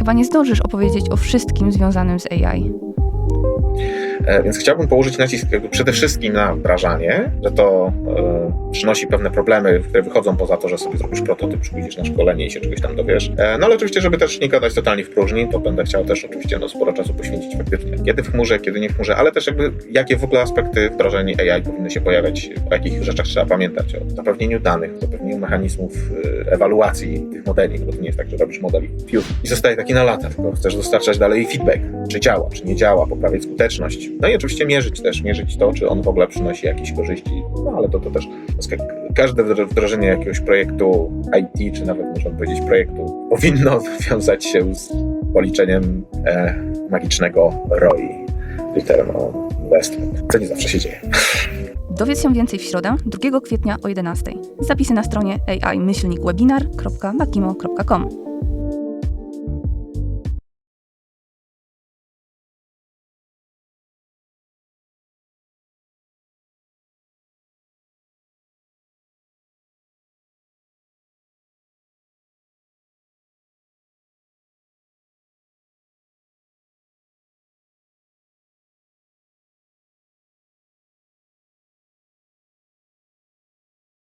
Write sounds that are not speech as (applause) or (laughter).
chyba nie zdążysz opowiedzieć o wszystkim związanym z AI. E, Więc chciałbym położyć nacisk przede wszystkim na wdrażanie, że to e, przynosi pewne problemy, które wychodzą poza to, że sobie zrobisz prototyp, pójdziesz na szkolenie i się czegoś tam dowiesz. E, no ale oczywiście, żeby też nie gadać totalnie w próżni, to będę chciał też oczywiście no, sporo czasu poświęcić faktycznie. Kiedy w chmurze, kiedy nie w chmurze, ale też jakby jakie w ogóle aspekty wdrażania AI powinny się pojawiać, o jakich rzeczach trzeba pamiętać, o zapewnieniu danych, o zapewnieniu mechanizmów e, ewaluacji tych modeli, no bo to nie jest tak, że robisz model i zostaje taki na lata, tylko chcesz dostarczać dalej feedback, czy działa, czy nie działa, poprawiać skuteczność. No i oczywiście mierzyć też, mierzyć to, czy on w ogóle przynosi jakieś korzyści, no ale to, to też ka- każde wdro- wdrożenie jakiegoś projektu IT, czy nawet można powiedzieć projektu, powinno (laughs) wiązać się z policzeniem e, magicznego ROI, Return on Investment, co nie zawsze się dzieje. (laughs) Dowiedz się więcej w środę, 2 kwietnia o 11. Zapisy na stronie ai-webinar.makimo.com.